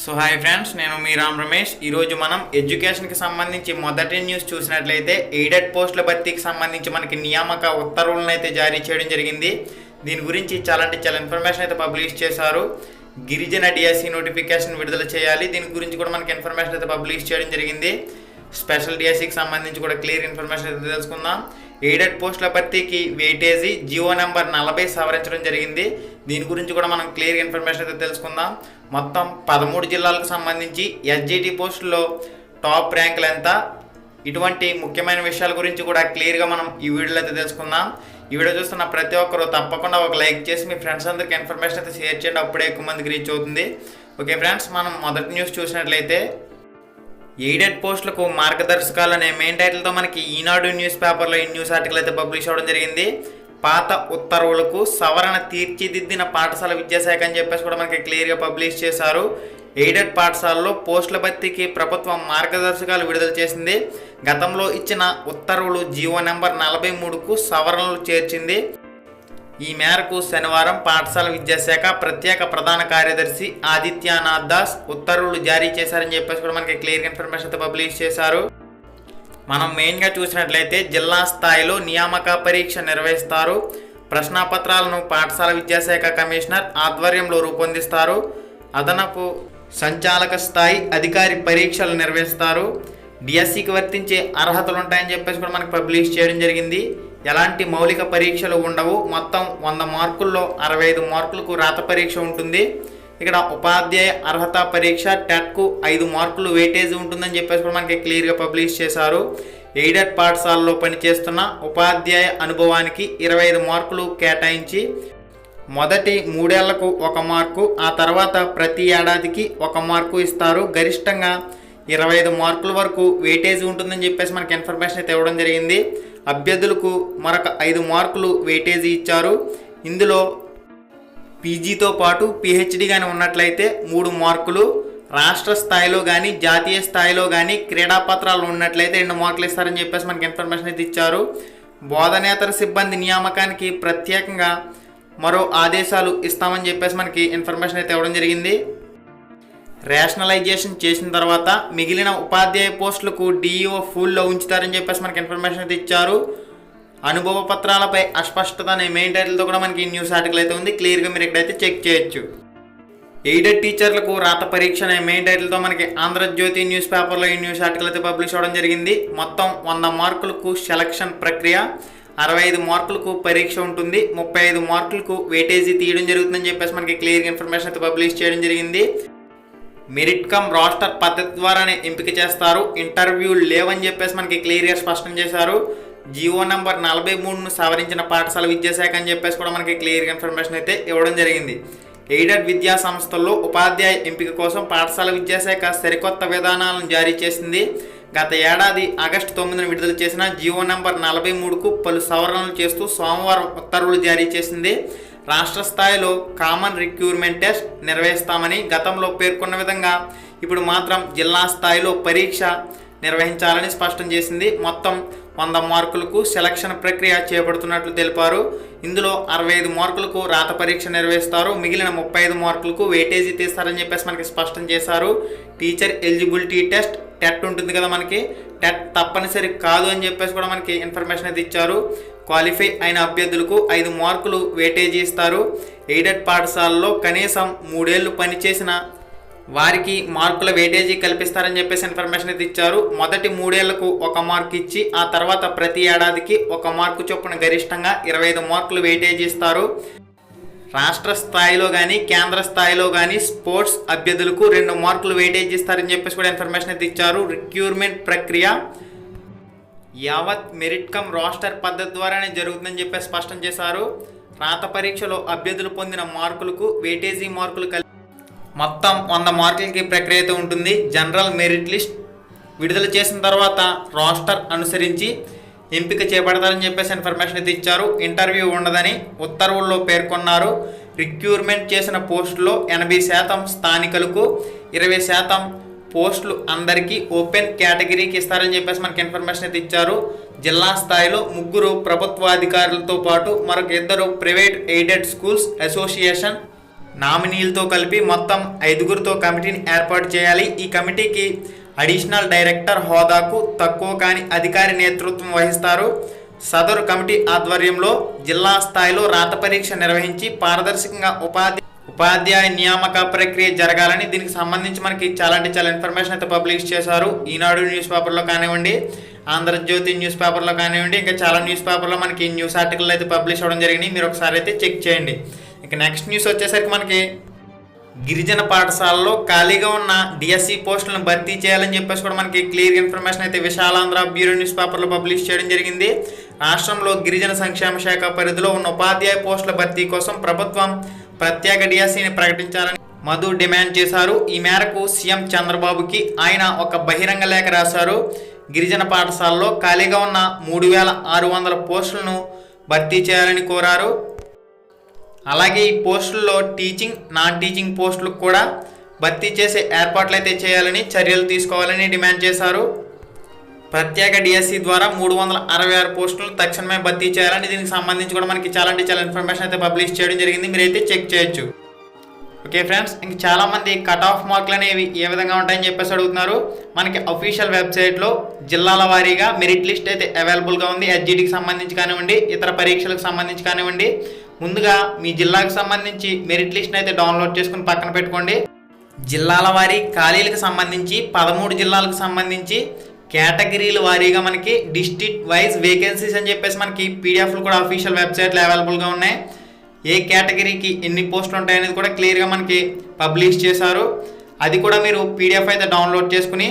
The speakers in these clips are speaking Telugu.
సో హాయ్ ఫ్రెండ్స్ నేను మీ రామ్ రమేష్. ఈరోజు మనం ఎడ్యుకేషన్కి సంబంధించి మొదటి న్యూస్ చూసినట్లయితే ఎయిడెడ్ పోస్టుల భర్తీకి సంబంధించి మనకి నియామక ఉత్తర్వులను అయితే జారీ చేయడం జరిగింది. దీని గురించి చాలా అంటే చాలా ఇన్ఫర్మేషన్ అయితే పబ్లిష్ చేశారు. గిరిజన డిఎస్సి నోటిఫికేషన్ విడుదల చేయాలి. దీని గురించి కూడా మనకి ఇన్ఫర్మేషన్ అయితే పబ్లిష్ చేయడం జరిగింది. స్పెషల్ డిఎస్సికి సంబంధించి కూడా క్లియర్ ఇన్ఫర్మేషన్ అయితే తెలుసుకుందాం. ఎయిడెడ్ పోస్టుల భర్తీకి వెయిటేజీ జియో నెంబర్ నలభై సవరించడం జరిగింది. దీని గురించి కూడా మనం క్లియర్ ఇన్ఫర్మేషన్ అయితే తెలుసుకుందాం. మొత్తం పదమూడు జిల్లాలకు సంబంధించి ఎస్జిటి పోస్టుల్లో టాప్ ర్యాంకులు ఎంత? ఇటువంటి ముఖ్యమైన విషయాల గురించి కూడా క్లియర్గా మనం ఈ వీడియోలో అయితే తెలుసుకుందాం. ఈ వీడియో చూస్తున్న ప్రతి ఒక్కరు తప్పకుండా ఒక లైక్ చేసి మీ ఫ్రెండ్స్ అందరికి ఇన్ఫర్మేషన్ అయితే షేర్ చేయండి. అప్పుడే ఎక్కువ మందికి రీచ్ అవుతుంది. ఓకే ఫ్రెండ్స్ మనం మొదటి న్యూస్ చూసినట్లయితే ఎయిడెడ్ పోస్టులకు మార్గదర్శకాలు అనే మెయిన్ టైటిల్తో మనకి ఈనాడు న్యూస్ పేపర్లో ఈ న్యూస్ ఆర్టికల్ అయితే పబ్లిష్ అవ్వడం జరిగింది. పాత ఉత్తర్వులకు సవరణ తీర్చిదిద్దిన పాఠశాల విద్యాశాఖ అని చెప్పేసి కూడా మనకి క్లియర్గా పబ్లిష్ చేశారు. ఎయిడెడ్ పాఠశాలలో పోస్టుల భర్తీకి ప్రభుత్వం మార్గదర్శకాలు విడుదల చేసింది. గతంలో ఇచ్చిన ఉత్తర్వులు జీవో నెంబర్ నలభై మూడుకు సవరణలు చేర్చింది. ఈ మేరకు శనివారం పాఠశాల విద్యాశాఖ ప్రత్యేక ప్రధాన కార్యదర్శి ఆదిత్యనాథ్ దాస్ ఉత్తర్వులు జారీ చేశారని చెప్పేసి కూడా మనకి క్లియర్ ఇన్ఫర్మేషన్ అయితే పబ్లిష్ చేశారు. మనం మెయిన్గా చూసినట్లయితే జిల్లా స్థాయిలో నియామక పరీక్ష నిర్వహిస్తారు. ప్రశ్నాపత్రాలను పాఠశాల విద్యాశాఖ కమిషనర్ ఆధ్వర్యంలో రూపొందిస్తారు. అదనపు సంచాలక స్థాయి అధికారి పరీక్షలు నిర్వహిస్తారు. డిఎస్సికి వర్తించే అర్హతలు ఉంటాయని చెప్పేసి కూడా మనకి పబ్లిష్ చేయడం జరిగింది. ఎలాంటి మౌలిక పరీక్షలు ఉండవు. మొత్తం వంద మార్కుల్లో అరవై ఐదు మార్కులకు రాత పరీక్ష ఉంటుంది. ఇక్కడ ఉపాధ్యాయ అర్హత పరీక్ష టెట్కు ఐదు మార్కులు వెయిటేజ్ ఉంటుందని చెప్పేసి కూడా మనకి క్లియర్గా పబ్లిష్ చేశారు. ఎయిడెడ్ పాఠశాలలో పనిచేస్తున్న ఉపాధ్యాయ అనుభవానికి ఇరవై ఐదు మార్కులు కేటాయించి మొదటి మూడేళ్ళకు ఒక మార్కు ఆ తర్వాత ప్రతి ఏడాదికి ఒక మార్కు ఇస్తారు. గరిష్టంగా ఇరవై ఐదు మార్కుల వరకు వెయిటేజ్ ఉంటుందని చెప్పేసి మనకి ఇన్ఫర్మేషన్ అయితే ఇవ్వడం జరిగింది. అభ్యర్థులకు మరొక ఐదు మార్కులు వెయిటేజీ ఇచ్చారు. ఇందులో పీజీతో పాటు పిహెచ్డి కానీ ఉన్నట్లయితే మూడు మార్కులు రాష్ట్ర స్థాయిలో కానీ జాతీయ స్థాయిలో కానీ క్రీడా పత్రాలు ఉన్నట్లయితే రెండు మార్కులు ఇస్తారని చెప్పేసి మనకి ఇన్ఫర్మేషన్ అయితే ఇచ్చారు. బోధనేతర సిబ్బంది నియామకానికి ప్రత్యేకంగా మరో ఆదేశాలు ఇస్తామని చెప్పేసి మనకి ఇన్ఫర్మేషన్ అయితే ఇవ్వడం జరిగింది. రేషనలైజేషన్ చేసిన తర్వాత మిగిలిన ఉపాధ్యాయ పోస్టులకు డిఈఓ ఫుల్లో ఉంచుతారని చెప్పేసి మనకి ఇన్ఫర్మేషన్ అయితే ఇచ్చారు. అనుభవ పత్రాలపై అస్పష్టత అనే మెయిన్ టైటిల్తో కూడా మనకి ఈ న్యూస్ ఆర్టికల్ అయితే ఉంది. క్లియర్గా మీరు ఇక్కడైతే చెక్ చేయొచ్చు. ఎయిడెడ్ టీచర్లకు రాత పరీక్ష అనే మెయిన్ టైటిల్తో మనకి ఆంధ్రజ్యోతి న్యూస్ పేపర్లో ఈ న్యూస్ ఆర్టికల్ అయితే పబ్లిష్ అవ్వడం జరిగింది. మొత్తం వంద మార్కులకు సెలక్షన్ ప్రక్రియ అరవై ఐదు మార్కులకు పరీక్ష ఉంటుంది. ముప్పై ఐదు మార్కులకు వెయిటేజీ తీయడం జరుగుతుందని చెప్పేసి మనకి క్లియర్ ఇన్ఫర్మేషన్ అయితే పబ్లిష్ చేయడం జరిగింది. మెరిట్ కమ్ రాస్టర్ పద్ధతి ద్వారానే ఎంపిక చేస్తారు. ఇంటర్వ్యూ లేవని చెప్పేసి మనకి క్లియర్గా స్పష్టం చేశారు. జియో నెంబర్ నలభై మూడును సవరించిన పాఠశాల విద్యాశాఖ అని చెప్పేసి కూడా మనకి క్లియర్గా ఇన్ఫర్మేషన్ అయితే ఇవ్వడం జరిగింది. ఎయిడెడ్ విద్యా సంస్థల్లో ఉపాధ్యాయ ఎంపిక కోసం పాఠశాల విద్యాశాఖ సరికొత్త విధానాలను జారీ చేసింది. గత ఏడాది ఆగస్టు తొమ్మిదిన విడుదల చేసిన జియో నెంబర్ నలభై మూడుకు పలు సవరణలు చేస్తూ సోమవారం ఉత్తర్వులు జారీ చేసింది. రాష్ట్ర స్థాయిలో కామన్ రిక్రూట్మెంట్ టెస్ట్ నిర్వహిస్తామని గతంలో పేర్కొన్న విధంగా ఇప్పుడు మాత్రం జిల్లా స్థాయిలో పరీక్ష నిర్వహించాలని స్పష్టం చేసింది. మొత్తం వంద మార్కులకు సెలక్షన్ ప్రక్రియ చేపడుతున్నట్లు తెలిపారు. ఇందులో అరవై ఐదు మార్కులకు రాత పరీక్ష నిర్వహిస్తారు. మిగిలిన ముప్పై ఐదు మార్కులకు వెయిటేజీ తీస్తారని చెప్పేసి మనకి స్పష్టం చేశారు. టీచర్ ఎలిజిబిలిటీ టెస్ట్ టెట్ ఉంటుంది కదా మనకి. టెట్ తప్పనిసరి కాదు అని చెప్పేసి కూడా మనకి ఇన్ఫర్మేషన్ అయితే ఇచ్చారు. క్వాలిఫై అయిన అభ్యర్థులకు ఐదు మార్కులు వేటేజీ ఇస్తారు. ఎయిడెడ్ పాఠశాలలో కనీసం మూడేళ్ళు పనిచేసిన వారికి మార్కుల వేటేజీ కల్పిస్తారని చెప్పేసి ఇన్ఫర్మేషన్ అయితే ఇచ్చారు. మొదటి మూడేళ్ళకు ఒక మార్క్ ఇచ్చి ఆ తర్వాత ప్రతి ఏడాదికి ఒక మార్కు చొప్పున గరిష్టంగా ఇరవై ఐదు మార్కులు వేటేజీ ఇస్తారు. రాష్ట్ర స్థాయిలో కానీ కేంద్ర స్థాయిలో కానీ స్పోర్ట్స్ అభ్యర్థులకు రెండు మార్కులు వెయిటేజ్ ఇస్తారని చెప్పేసి కూడా ఇన్ఫర్మేషన్ అయితే ఇచ్చారు. రిక్యూర్మెంట్ ప్రక్రియ యావత్ మెరిట్ కమ్ రాస్టర్ పద్ధతి ద్వారానే జరుగుతుందని చెప్పి స్పష్టం చేశారు. రాత పరీక్షలో అభ్యర్థులు పొందిన మార్కులకు వెయిటేజీ మార్కులు కలిపి మొత్తం వంద మార్కులకి ప్రక్రియ ఉంటుంది. జనరల్ మెరిట్ లిస్ట్ విడుదల చేసిన తర్వాత రాస్టర్ అనుసరించి ఎంపిక చేపడతారని చెప్పేసి ఇన్ఫర్మేషన్ అయితే ఇచ్చారు. ఇంటర్వ్యూ ఉండదని ఉత్తర్వుల్లో పేర్కొన్నారు. రిక్రూట్మెంట్ చేసిన పోస్టులో ఎనభై శాతం స్థానికులకు ఇరవై శాతం పోస్టులు అందరికీ ఓపెన్ కేటగిరీకి ఇస్తారని చెప్పేసి మనకి ఇన్ఫర్మేషన్ అయితే ఇచ్చారు. జిల్లా స్థాయిలో ముగ్గురు ప్రభుత్వాధికారులతో పాటు మరొక ఇద్దరు ప్రైవేట్ ఎయిడెడ్ స్కూల్స్ అసోసియేషన్ నామినీలతో కలిపి మొత్తం ఐదుగురితో కమిటీని ఏర్పాటు చేయాలి. ఈ కమిటీకి అడిషనల్ డైరెక్టర్ హోదాకు తక్కువ కాని అధికారి నేతృత్వం వహిస్తారు. సదరు కమిటీ ఆధ్వర్యంలో జిల్లా స్థాయిలో రాత పరీక్ష నిర్వహించి పారదర్శకంగా ఉపాధి ఉపాధ్యాయ నియామక ప్రక్రియ జరగాలని దీనికి సంబంధించి మనకి చాలా అంటే చాలా ఇన్ఫర్మేషన్ అయితే పబ్లిష్ చేశారు. ఈనాడు న్యూస్ పేపర్లో కానివ్వండి ఆంధ్రజ్యోతి న్యూస్ పేపర్లో కానివ్వండి ఇంకా చాలా న్యూస్ పేపర్లో మనకి న్యూస్ ఆర్టికల్ అయితే పబ్లిష్ అవ్వడం జరిగినాయి మీరు ఒకసారి అయితే చెక్ చేయండి. ఇక నెక్స్ట్ న్యూస్ వచ్చేసరికి మనకి గిరిజన పాఠశాలలో ఖాళీగా ఉన్న డిఎస్సి పోస్టులను భర్తీ చేయాలని చెప్పేసి కూడా మనకి క్లియర్ ఇన్ఫర్మేషన్ అయితే విశాలాంధ్ర బ్యూరో న్యూస్ పేపర్లో పబ్లిష్ చేయడం జరిగింది. రాష్ట్రంలో గిరిజన సంక్షేమ శాఖ పరిధిలో ఉన్న ఉపాధ్యాయ పోస్టుల భర్తీ కోసం ప్రభుత్వం ప్రత్యేక డిఎస్సీని ప్రకటించాలని మధు డిమాండ్ చేశారు. ఈ మేరకు సీఎం చంద్రబాబుకి ఆయన ఒక బహిరంగ లేఖ రాశారు. గిరిజన పాఠశాలలో ఖాళీగా ఉన్న మూడు వేల ఆరు వందల పోస్టులను భర్తీ చేయాలని కోరారు. అలాగే ఈ పోస్టుల్లో టీచింగ్ నాన్ టీచింగ్ పోస్టులకు కూడా భర్తీ చేసే ఏర్పాట్లు అయితే చేయాలని చర్యలు తీసుకోవాలని డిమాండ్ చేశారు. ప్రత్యేక డిఎస్సి ద్వారా మూడు వందల అరవై ఆరు పోస్టులను తక్షణమే భర్తీ చేయాలని దీనికి సంబంధించి కూడా మనకి చాలా అంటే చాలా ఇన్ఫర్మేషన్ అయితే పబ్లిష్ చేయడం జరిగింది. మీరైతే చెక్ చేయొచ్చు. ఓకే ఫ్రెండ్స్ ఇంక చాలామంది కట్ ఆఫ్ మార్కులు అనేవి ఏ విధంగా ఉంటాయని చెప్పేసి అడుగుతున్నారు. మనకి అఫీషియల్ వెబ్సైట్లో జిల్లాల వారీగా మెరిట్ లిస్ట్ అయితే అవైలబుల్గా ఉంది. ఎస్జిటికి సంబంధించి కానివ్వండి ఇతర పరీక్షలకు సంబంధించి కానివ్వండి. ముందుగా మీ జిల్లాకు సంబంధించి మెరిట్ లిస్ట్ని అయితే డౌన్లోడ్ చేసుకుని పక్కన పెట్టుకోండి. జిల్లాల వారీ ఖాళీలకు సంబంధించి పదమూడు జిల్లాలకు సంబంధించి కేటగిరీల వారీగా మనకి డిస్ట్రిక్ట్ వైజ్ వేకెన్సీస్ అని చెప్పేసి మనకి పీడిఎఫ్లు కూడా అఫీషియల్ వెబ్సైట్లో అవైలబుల్గా ఉన్నాయి. ఏ కేటగిరీకి ఎన్ని పోస్టులు ఉంటాయనేది కూడా క్లియర్గా మనకి పబ్లిష్ చేశారు. అది కూడా మీరు పీడిఎఫ్ అయితే డౌన్లోడ్ చేసుకుని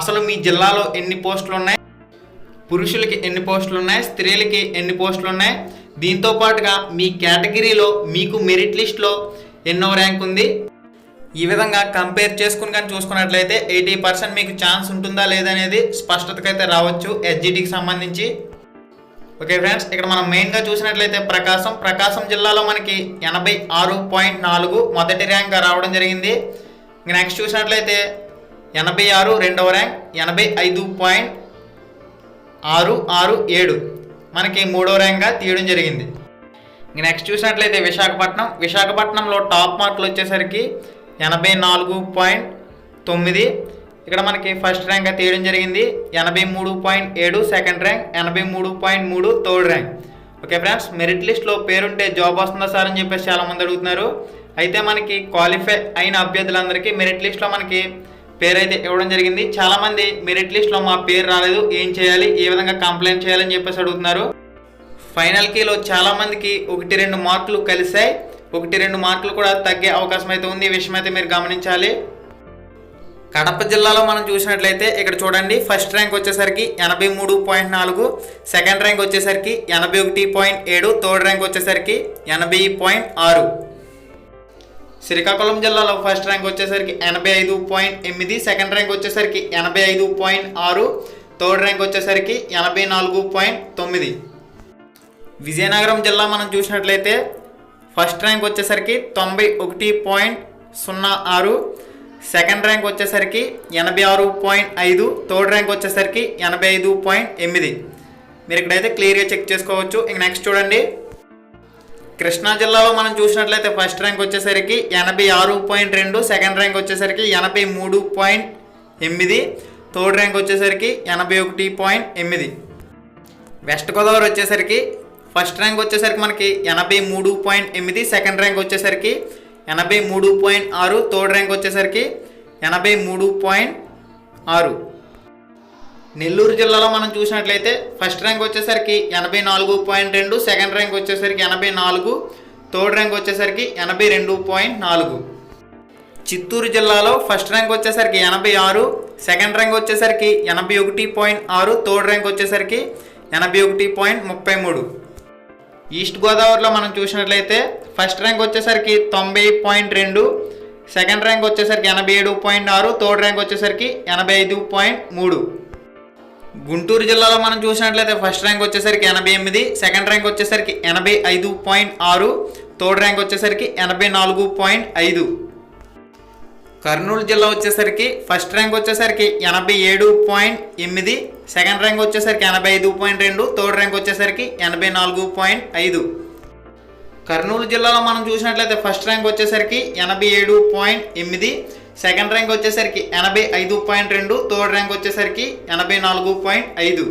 అసలు మీ జిల్లాలో ఎన్ని పోస్టులు ఉన్నాయి? పురుషులకి ఎన్ని పోస్టులు ఉన్నాయి? స్త్రీలకి ఎన్ని పోస్టులు ఉన్నాయి? దీంతో పాటుగా మీ కేటగిరీలో మీకు మెరిట్ లిస్ట్లో ఎన్నో ర్యాంక్ ఉంది. ఈ విధంగా కంపేర్ చేసుకుని కానీ చూసుకున్నట్లయితే ఎయిటీ పర్సెంట్ మీకు ఛాన్స్ ఉంటుందా లేదనేది స్పష్టతకైతే రావచ్చు ఎస్జిటికి సంబంధించి. ఓకే ఫ్రెండ్స్ ఇక్కడ మనం మెయిన్గా చూసినట్లయితే ప్రకాశం. ప్రకాశం జిల్లాలో మనకి ఎనభై ఆరు పాయింట్ నాలుగు మొదటి ర్యాంక్ రావడం జరిగింది. నెక్స్ట్ చూసినట్లయితే ఎనభై ఆరు రెండవ ర్యాంక్ ఎనభై ఐదు పాయింట్ ఆరు ఆరు ఏడు మనకి మూడో ర్యాంక్గా తీయడం జరిగింది. నెక్స్ట్ చూసినట్లయితే విశాఖపట్నం. విశాఖపట్నంలో టాప్ మార్కులు వచ్చేసరికి ఎనభై నాలుగు పాయింట్ తొమ్మిది. ఇక్కడ మనకి ఫస్ట్ ర్యాంక్ తీయడం జరిగింది. ఎనభై మూడు పాయింట్ ఏడు సెకండ్ ర్యాంక్. ఎనభై మూడు పాయింట్ మూడు third rank. Okay friends merit లిస్ట్లో పేరుంటే జాబ్ వస్తుందా సార్ అని చెప్పేసి చాలామంది అడుగుతున్నారు. అయితే మనకి క్వాలిఫై అయిన అభ్యర్థులందరికీ మెరిట్ లిస్ట్లో మనకి పేరు అయితే ఇవ్వడం జరిగింది. చాలామంది మెరిట్ లిస్ట్లో మా పేరు రాలేదు ఏం చేయాలి ఏ విధంగా కంప్లైంట్ చేయాలని చెప్పేసి అడుగుతున్నారు. ఫైనల్ కీలో చాలామందికి ఒకటి రెండు మార్కులు కలిసాయి ఒకటి రెండు మార్కులు కూడా తగ్గే అవకాశం అయితే ఉంది. ఈ విషయం అయితే మీరు గమనించాలి. కడప జిల్లాలో మనం చూసినట్లయితే ఇక్కడ చూడండి ఫస్ట్ ర్యాంక్ వచ్చేసరికి ఎనభై మూడు పాయింట్ నాలుగు సెకండ్ ర్యాంక్ వచ్చేసరికి ఎనభై ఒకటి పాయింట్ ఏడు థర్డ్ ర్యాంక్ వచ్చేసరికి ఎనభై పాయింట్ ఆరు. శ్రీకాకుళం జిల్లాలో ఫస్ట్ ర్యాంక్ వచ్చేసరికి ఎనభై ఐదు పాయింట్ ఎనిమిది సెకండ్ ర్యాంక్ వచ్చేసరికి ఎనభై ఐదు పాయింట్ ఆరు థర్డ్ ర్యాంక్ వచ్చేసరికి ఎనభై నాలుగు పాయింట్ తొమ్మిది. విజయనగరం జిల్లా మనం చూసినట్లయితే ఫస్ట్ ర్యాంక్ వచ్చేసరికి తొంభై ఒకటి పాయింట్ సున్నా ఆరు సెకండ్ ర్యాంక్ వచ్చేసరికి ఎనభై ఆరు పాయింట్ ఐదు థర్డ్ ర్యాంక్ వచ్చేసరికి ఎనభై ఐదు పాయింట్ ఎనిమిది. మీరు ఇక్కడైతే క్లియర్గా చెక్ చేసుకోవచ్చు. ఇంక నెక్స్ట్ చూడండి. కృష్ణా జిల్లాలో మనం చూసినట్లయితే ఫస్ట్ ర్యాంక్ వచ్చేసరికి ఎనభై ఆరు పాయింట్ రెండు సెకండ్ ర్యాంక్ వచ్చేసరికి ఎనభై మూడు పాయింట్ ఎనిమిది థర్డ్ ర్యాంక్ వచ్చేసరికి ఎనభై ఒకటి పాయింట్ ఎనిమిది. వెస్ట్ గోదావరి వచ్చేసరికి ఫస్ట్ ర్యాంక్ వచ్చేసరికి మనకి ఎనభై మూడు పాయింట్ ఎనిమిది సెకండ్ ర్యాంక్ వచ్చేసరికి ఎనభై మూడు పాయింట్ ఆరు థర్డ్ ర్యాంక్ వచ్చేసరికి ఎనభై మూడు పాయింట్ ఆరు. నెల్లూరు జిల్లాలో మనం చూసినట్లయితే ఫస్ట్ ర్యాంక్ వచ్చేసరికి ఎనభై నాలుగు పాయింట్ రెండు సెకండ్ ర్యాంక్ వచ్చేసరికి ఎనభై నాలుగు థర్డ్ ర్యాంక్ వచ్చేసరికి ఎనభై రెండు పాయింట్ నాలుగు. చిత్తూరు జిల్లాలో ఫస్ట్ ర్యాంక్ వచ్చేసరికి ఎనభై ఆరు సెకండ్ ర్యాంక్ వచ్చేసరికి ఎనభై ఒకటి పాయింట్ ఆరు థర్డ్ ర్యాంక్ వచ్చేసరికి ఎనభై ఒకటి పాయింట్ ముప్పై మూడు. ఈస్ట్ గోదావరిలో మనం చూసినట్లయితే ఫస్ట్ ర్యాంక్ వచ్చేసరికి తొంభై పాయింట్ రెండు సెకండ్ ర్యాంక్ వచ్చేసరికి ఎనభై ఏడు పాయింట్ ఆరు థర్డ్ ర్యాంక్ వచ్చేసరికి ఎనభై ఐదు పాయింట్ మూడు. గుంటూరు జిల్లాలో మనం చూసినట్లయితే ఫస్ట్ ర్యాంక్ వచ్చేసరికి ఎనభై ఎనిమిది సెకండ్ ర్యాంక్ వచ్చేసరికి ఎనభై ఐదు పాయింట్ ఆరు థర్డ్ ర్యాంక్ వచ్చేసరికి ఎనభై నాలుగు పాయింట్ ఐదు. కర్నూలు జిల్లా వచ్చేసరికి ఫస్ట్ ర్యాంక్ వచ్చేసరికి ఎనభై ఏడు పాయింట్ ఎనిమిది సెకండ్ ర్యాంక్ వచ్చేసరికి ఎనభై ఐదు పాయింట్ రెండు థర్డ్ ర్యాంక్ వచ్చేసరికి ఎనభై నాలుగు పాయింట్ ఐదు. కర్నూలు జిల్లాలో మనం చూసినట్లయితే ఫస్ట్ ర్యాంక్ వచ్చేసరికి ఎనభై ఏడు పాయింట్ ఎనిమిది సెకండ్ ర్యాంక్ వచ్చేసరికి ఎనభై ఐదు పాయింట్ రెండు థర్డ్ ర్యాంక్ వచ్చేసరికి ఎనభై నాలుగు పాయింట్ ఐదు.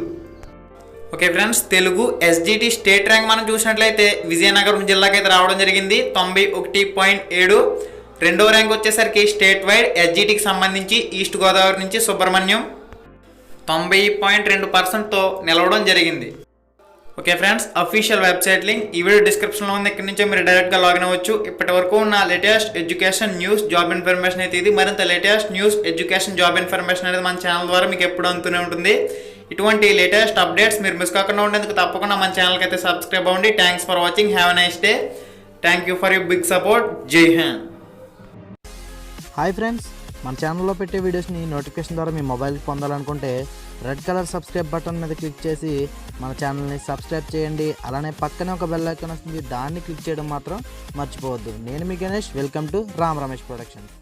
Okay friends Telugu SGT state rank మనం చూసినట్లయితే విజయనగరం జిల్లాకి అయితే రావడం జరిగింది తొంభై ఒకటి పాయింట్ ఏడు. రెండో ర్యాంక్ వచ్చేసరికి స్టేట్ వైడ్ ఎస్జిటికి సంబంధించి ఈస్ట్ గోదావరి నుంచి సుబ్రహ్మణ్యం. తొంభై పాయింట్ రెండు పర్సెంట్తో నిలవడం జరిగింది. Okay friends official website link ఈ వీడియో డిస్క్రిప్షన్లో ఉంది. ఇక్కడ నుంచే మీరు డైరెక్ట్గా లాగిన్ అవ్వచ్చు. ఇప్పటి వరకు ఉన్న latest education news job information అయితే ఇది. మరింత latest news education job information అనేది మన ఛానల్ ద్వారా మీకు ఎప్పుడు అందుతూనే ఉంటుంది. ఇటువంటి లేటెస్ట్ అప్డేట్స్ మీరు మిస్ కాకుండా ఉండేందుకు తప్పకుండా మన ఛానల్కి అయితే సబ్స్క్రైబ్ అవ్వండి. Thanks for watching have a nice day thank you for you big support Jai Hind hi friends మన ఛానల్లో పెట్టే వీడియోస్ని నోటిఫికేషన్ ద్వారా మీ మొబైల్కి పొందాలనుకుంటే రెడ్ కలర్ సబ్స్క్రైబ్ బటన్ మీద క్లిక్ చేసి మన ఛానల్ని సబ్స్క్రైబ్ చేయండి. అలానే పక్కనే ఒక బెల్ ఐకాన్ వస్తుంది. దాన్ని క్లిక్ చేయడం మాత్రం మర్చిపోవద్దు. నేను మీ Ganesh. Welcome to Ram Ramesh productions